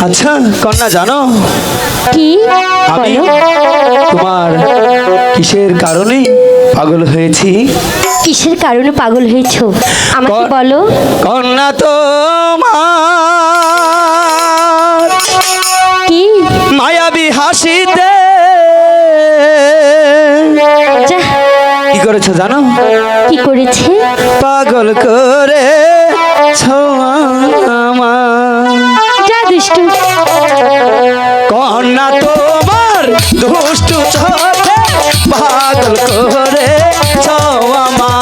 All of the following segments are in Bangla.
আচ্ছা কন্যা জানো? কি? আমি তোমার কিসের কারণে পাগল হয়েছি? কিসের কারণে পাগল হয়েছো? আমাকে ক- বলো। কন্যা তোমার কি? মায়াবী হাসিতে। কি করেছ জানো? কি করেছে? পাগল করে আমার যা দুষ্টু। কন্যা তোমার দুষ্টু চোখে পাগল করে আমায় কন্যা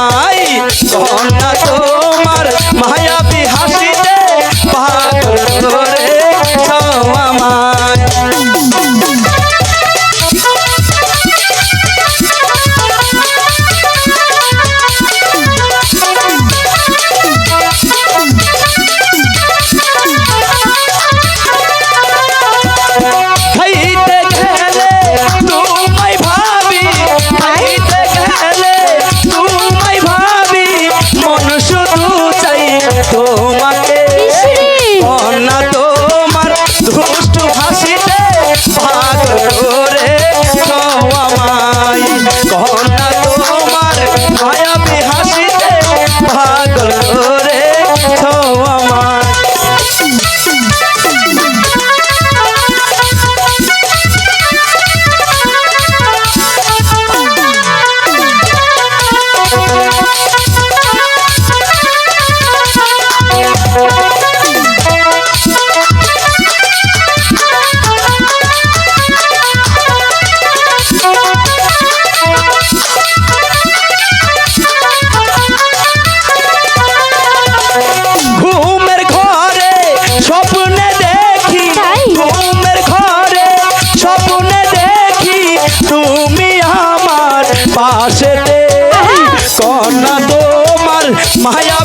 তোমার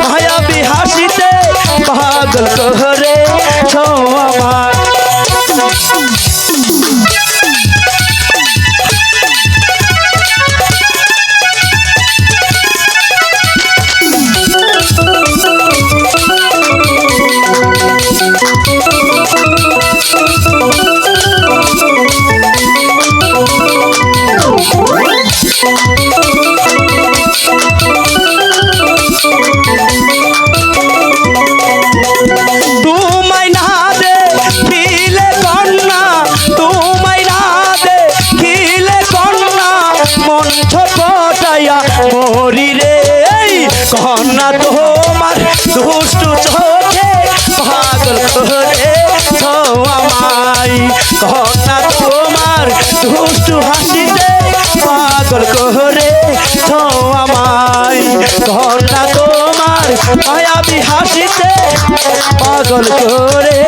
মায়াবী ছোটাইয়া মরি রে। কন্যা তোমার দুষ্টু চোখে, পাগল করে আমায় কন্যা তোমার দুষ্টু হাসিতে, পাগল করে আমায় কন্যা তোমার মায়াবী হাসিতে, পাগল করে